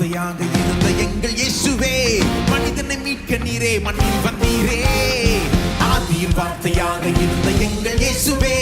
வார்த்தையாக இருந்த எங்கள் இயேசுவே மனிதனை மீட்க நீரே மண்ணில் வந்தீரே. ஆதியில் வார்த்தையாக இருந்த எங்கள் இயேசுவே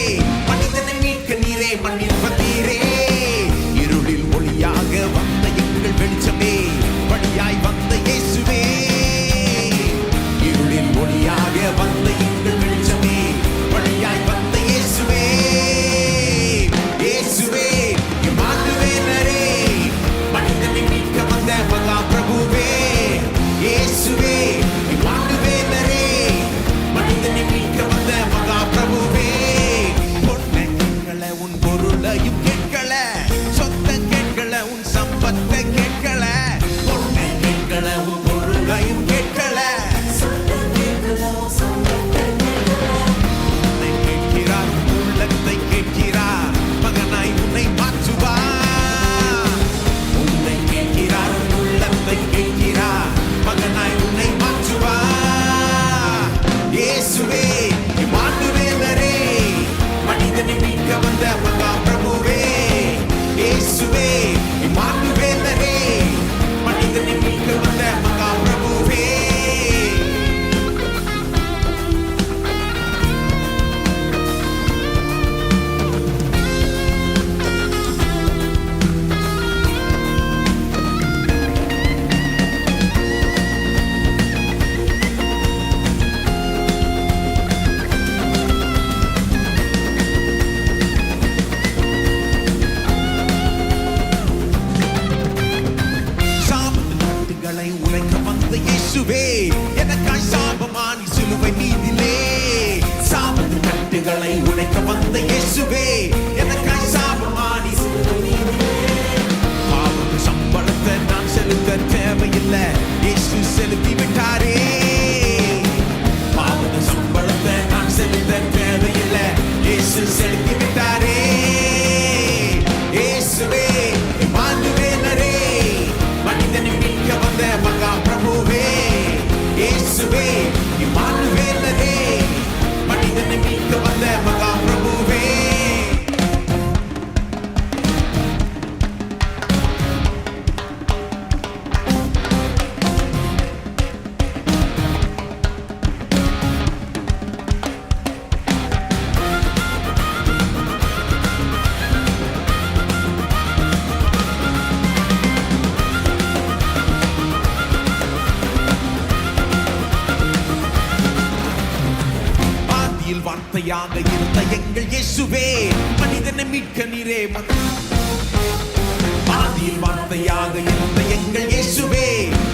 கட்டுகளை உடைக்க வந்த இயேசுவே எனக்காய் சாபமானி பாவம் சம்பளத்தை நான் செலுத்த தேவையில்லை இயேசு செலுத்தி விட்டாரே. பாவம் சம்பளத்தை நான் செலுத்த தேவையில்லை இயேசு செலுத்தி ஆதியில் இருந்த எங்கள் இயேசுவே மனிதனை மீட்க நீரே ம- வார்த்தையாக இருந்த எங்கள் இயேசுவே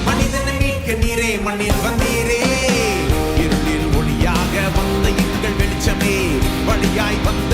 மனிதனை மீட்க நீரே மண்ணில் வந்தீரே. இருளில் ஒளியாக வந்த எங்கள் வெளிச்சமே வழியாய் வந்த